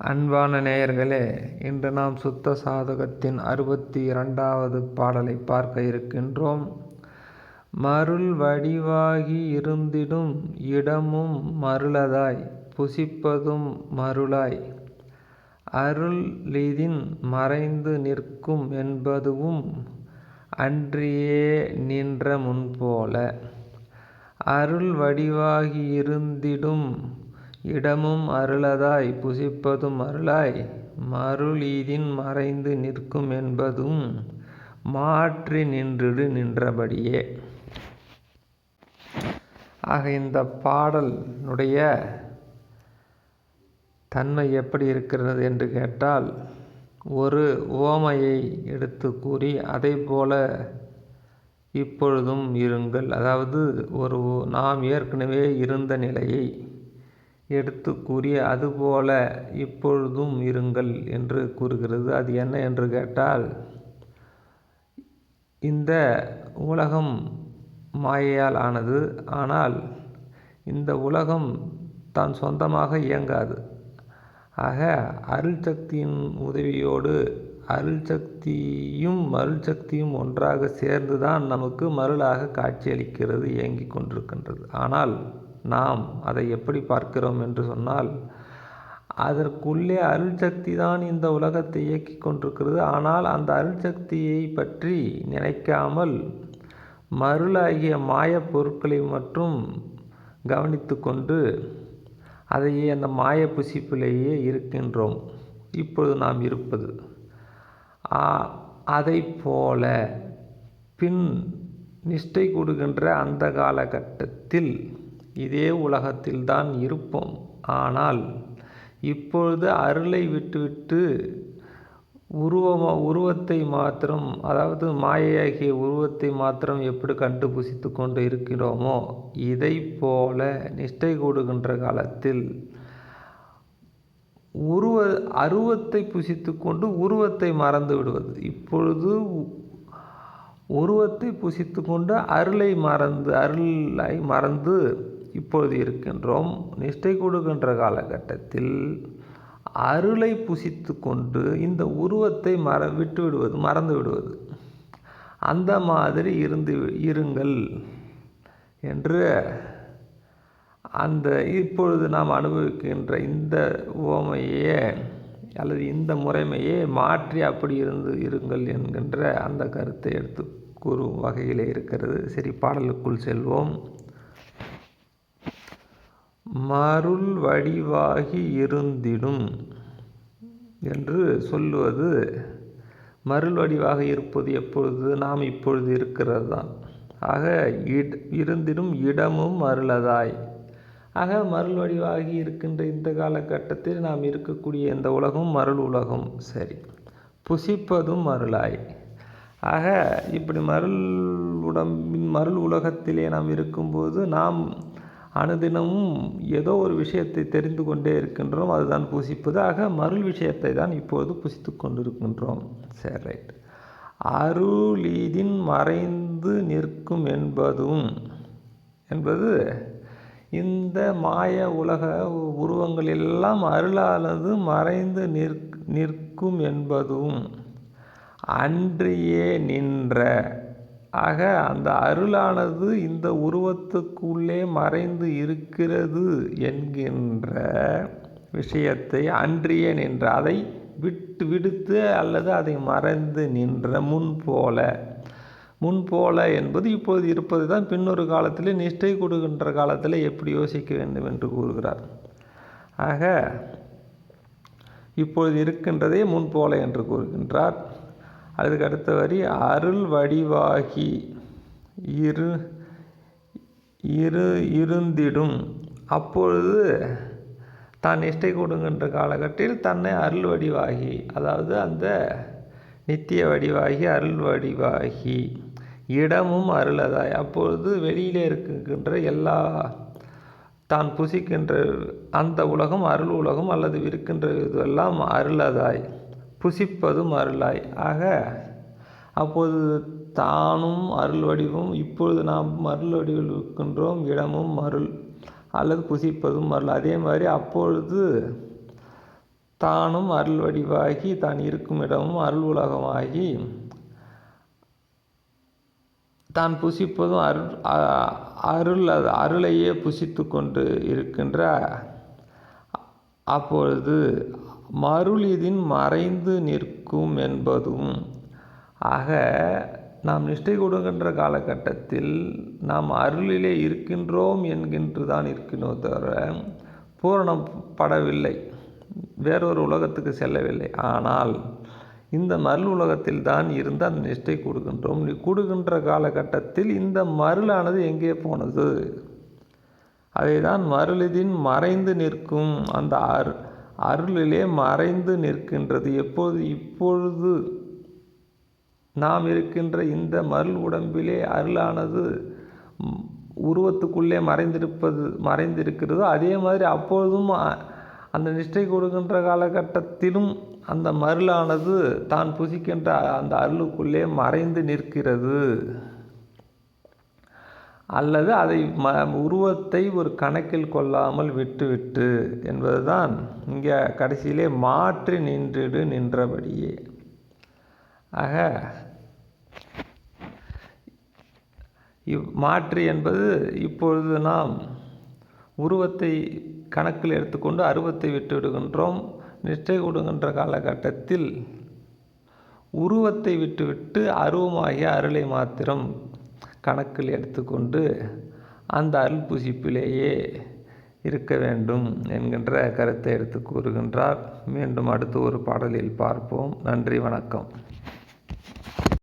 அன்பான நேயர்களே இன்று நாம் சுத்த சாதகத்தின் அறுபத்தி இரண்டாவது பாடலை பார்க்க இருக்கின்றோம். மருள் வடிவாகி இருந்திடும் இடமும் மருளதாய் புசிப்பதும் மருளாய். அருளிதின் மறைந்து நிற்கும் என்பதுவும் அன்றியே நின்ற முன்போல. அருள் வடிவாகி இருந்திடும் இடமும் அருளதாய் புசிப்பதும் அருளாய் மருளீதின் மறைந்து நிற்கும் என்பதும் மாற்றி நின்றிடு நின்றபடியே. ஆக இந்த பாடலுடைய தன்மை எப்படி இருக்கிறது என்று கேட்டால் ஒரு உவமையை எடுத்து கூறி அதை போல இப்பொழுதும் இருங்கள். அதாவது ஒரு நாம் ஏற்கனவே இருந்த நிலையை எடுத்து கூறி அதுபோல இப்பொழுதும் இருங்கள் என்று கூறுகிறது. அது என்ன என்று கேட்டால் இந்த உலகம் மாயையால் ஆனது ஆனால் இந்த உலகம் தான் சொந்தமாக இயங்காது. ஆக அருள் சக்தியின் உதவியோடு அருள் சக்தியும் மருள் சக்தியும் ஒன்றாக சேர்ந்து தான் நமக்கு மருளாக காட்சியளிக்கிறது இயங்கி கொண்டிருக்கின்றது. ஆனால் நாம் அதை எப்படி பார்க்கிறோம் என்று சொன்னால் அதற்குள்ளே அருள் சக்தி தான் இந்த உலகத்தை இயக்கி கொண்டிருக்கிறது. ஆனால் அந்த அருள் சக்தியை பற்றி நினைக்காமல் மருளாகிய மாயப் பொருட்களை மற்றும் கவனித்து கொண்டு அதையே அந்த மாய புசிப்பிலேயே இருக்கின்றோம். இப்பொழுது நாம் இருப்பது அதை போல. பின் நிஷ்டை கொடுக்கின்ற அந்த காலகட்டத்தில் இதே உலகத்தில்தான் இருப்போம். ஆனால் இப்பொழுது அருளை விட்டுவிட்டு உருவமா உருவத்தை மாத்திரம் அதாவது மாயையாகிய உருவத்தை மாத்திரம் எப்படி கண்டுபுசித்து கொண்டு இருக்கிறோமோ இதை போல நிஷ்டை கூடுகின்ற காலத்தில் உருவ அருவத்தை புசித்து கொண்டு உருவத்தை மறந்து விடுவது. இப்பொழுது உருவத்தை புசித்து கொண்டு அருளை மறந்து அருளை மறந்து இப்பொழுது இருக்கின்றோம். நிஷ்டை கொடுக்கின்ற காலகட்டத்தில் அருளை புசித்து கொண்டு இந்த உருவத்தை மற விட்டு விடுவது மறந்து விடுவது அந்த மாதிரி இருந்து இருங்கள் என்று அந்த இப்பொழுது நாம் அனுபவிக்கின்ற இந்த உவமையே அல்லது இந்த முறைமையே மாற்றி அப்படி இருந்து இருங்கள் என்கின்ற அந்த கருத்தை எடுத்து கூறும் வகையிலே இருக்கிறது. சரி பாடலுக்குள் செல்வோம். மருள் வடிவாகி இருந்திடும் என்று சொல்லுவது மருள் வடிவாக இருப்பது எப்பொழுது நாம் இப்பொழுது இருக்கிறது தான் ஆக இட் இருந்திடும் இடமும் மருளதாய். ஆக மருள் வடிவாகி இருக்கின்ற இந்த காலகட்டத்தில் நாம் இருக்கக்கூடிய இந்த உலகம் மருள் உலகம். சரி. புசிப்பதும் மருளாய். ஆக இப்படி மருள் உடம்பின் மருள் உலகத்திலே நாம் இருக்கும்போது நாம் அனுதினமும் ஏதோ ஒரு விஷயத்தை தெரிந்து கொண்டே இருக்கின்றோம். அதுதான் புசிப்பது ஆக மருள் விஷயத்தை தான் இப்போது புசித்து கொண்டிருக்கின்றோம். சரி ரைட். அருளீதின் மறைந்து நிற்கும் என்பதும் என்பது இந்த மாய உலக உருவங்கள் எல்லாம் அருளானது மறைந்து நிற் நிற்கும் என்பதும் அன்றியே நின்ற ஆக அந்த அருளானது இந்த உருவத்துக்குள்ளே மறைந்து இருக்கிறது என்கின்ற விஷயத்தை அன்றியே நின்ற அதை விட்டு விடுத்து அல்லது அதை மறைந்து நின்ற முன் போல. முன் போல என்பது இப்போது இருப்பது தான் பின்னொரு காலத்தில் நிஷ்டை கொடுக்கின்ற காலத்தில் எப்படி யோசிக்க வேண்டும் என்று கூறுகிறார். ஆக இப்பொழுது இருக்கின்றதே முன்போல என்று கூறுகின்றார். அதுக்கு அடுத்த வரி அருள் வடிவாகி இரு இரு இருந்திடும். அப்பொழுது தான் நிஷ்டை கொடுங்கின்ற காலகட்டத்தில் தன்னை அருள் வடிவாகி அதாவது அந்த நித்திய வடிவாகி அருள் வடிவாகி இடமும் அருளதாய். அப்பொழுது வெளியிலே இருக்கின்ற எல்லா தான் புசிக்கின்ற அந்த உலகம் அருள் உலகம் அல்லது இருக்கின்ற இதுவெல்லாம் அருளதாய். புசிப்பதும் அருளாய். ஆக அப்போது தானும் அருள் வடிவும் இப்பொழுது நாம் அருள் வடிவில் இருக்கின்றோம் இடமும் அருள் அல்லது புசிப்பதும் அருள். அதே மாதிரி அப்பொழுது தானும் அருள் வடிவாகி தான் இருக்கும் இடமும் அருள் உலகமாகி தான் புசிப்பதும் அருள் அருள் அது அருளையே புசித்து கொண்டு இருக்கின்ற அப்பொழுது மருளிதின் மறைந்து நிற்கும் என்பதும் ஆக நாம் நிஷ்டை கொடுக்கின்ற காலகட்டத்தில் நாம் அருளிலே இருக்கின்றோம் என்கின்று தான் இருக்கின்றோம் தவிர பூரணம் படவில்லை. வேறொரு உலகத்துக்கு செல்லவில்லை. ஆனால் இந்த மருள் உலகத்தில் தான் இருந்து அந்த நிஷ்டை கொடுக்கின்றோம். நீ கொடுக்கின்ற காலகட்டத்தில் இந்த மருளானது எங்கே போனது? அதை தான் மருளிதின் மறைந்து நிற்கும் அந்த அரு அருளிலே மறைந்து நிற்கின்றது. எப்போது? இப்பொழுது நாம் இருக்கின்ற இந்த மருள் உடம்பிலே அருளானது உருவத்துக்குள்ளே மறைந்திருப்பது மறைந்திருக்கிறது. அதே மாதிரி அப்பொழுதும் அந்த நிஷ்டை கொடுக்கின்ற காலகட்டத்திலும் அந்த மருளானது தான் புசிக்கின்ற அந்த அருளுக்குள்ளே மறைந்து நிற்கிறது. அல்லது அதை ம உருவத்தை ஒரு கணக்கில் கொள்ளாமல் விட்டுவிட்டு என்பதுதான் இங்கே கடைசியிலே மாற்றி நின்றுடு நின்றபடியே. ஆக இவ் மாற்றி என்பது இப்பொழுது நாம் உருவத்தை கணக்கில் எடுத்துக்கொண்டு அருவத்தை விட்டு விடுகின்றோம் நிஷ்டை காலகட்டத்தில் உருவத்தை விட்டுவிட்டு அருவமாகிய அருளை மாத்திரம் கணக்கில் எடுத்துக்கொண்டு அந்த அருள் புசிப்பிலேயே இருக்க வேண்டும் என்கின்ற கருத்தை எடுத்து கூறுகின்றார். மீண்டும் அடுத்து ஒரு பாடலில் பார்ப்போம். நன்றி வணக்கம்.